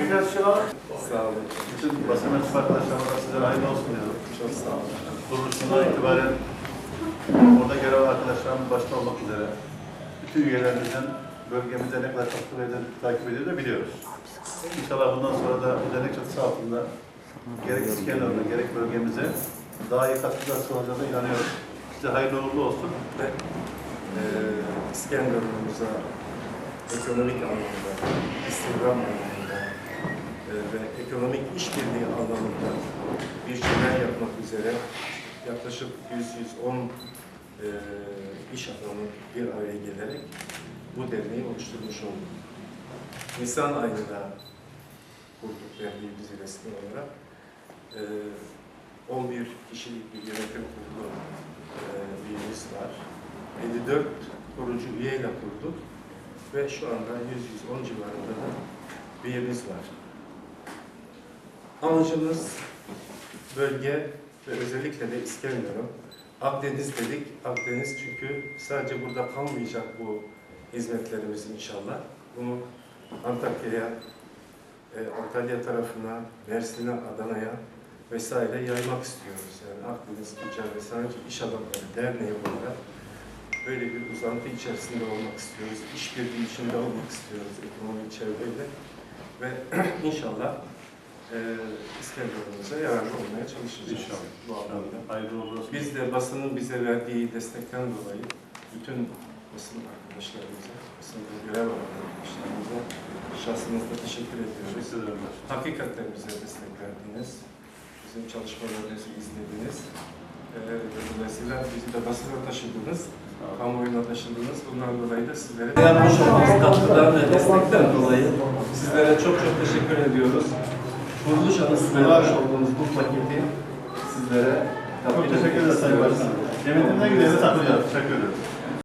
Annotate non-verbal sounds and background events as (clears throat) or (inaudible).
Birkaç şey. Sağ olun. Bütün basın mensubu arkadaşlarıma size hayırlı olsun diyorum. Çok sağ olun. Kuruluşundan itibaren orada görev arkadaşlarımız başta olmak üzere bütün üyelerimizin bölgemizde ne kadar katkı verdiğini takip ediyor da biliyoruz. İnşallah bundan sonra da bu çatısı altında gerek İskenderun'a gerek bölgemize daha iyi katkılar sağlayacağına inanıyorum. Size hayırlı uğurlu olsun. Ve e, İskenderun'umuza ekonomik anlamda, istihdam anlamında e, ve ekonomik işbirliği anlamında bir şeyler yapmak üzere yaklaşık 100-110 e, iş adamı bir araya gelerek bu derneği oluşturmuş olduk. Nisan ayında kurduk derneği biz resmi olarak. E, 11 kişilik bir yönetim kurulu e, üyemiz var. 54 kurucu üyeyle kurduk ve şu anda 100-110 civarında da üyemiz var. Amacımız bölge ve özellikle de İskenderun. Akdeniz dedik. Akdeniz çünkü sadece burada kalmayacak bu hizmetlerimiz inşallah. Bunu Antakya'ya, e, Antalya tarafına, Mersin'e, Adana'ya vesaire yaymak istiyoruz. Yani Akdeniz Tüccar ve Sanayici İş Adamları Derneği olarak böyle bir uzantı içerisinde olmak istiyoruz. İşbirliği içinde olmak istiyoruz ekonomi çevreyle. Ve (clears throat) inşallah e, İskenderun'umuza yararlı olmaya çalışacağız. İnşallah. Bu anlamda. Hayırlı olsun. Biz de basının bize verdiği destekten dolayı bütün basın arkadaşlarımıza, basında görev alan arkadaşlarımıza şahsınızda teşekkür ediyoruz. Teşekkür ederim. Hakikaten bize destek verdiniz. Bizim çalışmalarımızı izlediniz. Ee, dolayısıyla bizi de basına taşıdınız, kamuoyuna taşıdınız. Bundan dolayı da sizlere yapmış olduğunuz katkıdan ve destekten dolayı sizlere çok çok teşekkür ediyoruz. Kuruluş anısı vermiş olduğunuz bu paketi sizlere Çok teşekkür ederiz Sayın Başkanım. Gideriz takılacağız. Teşekkür ederim.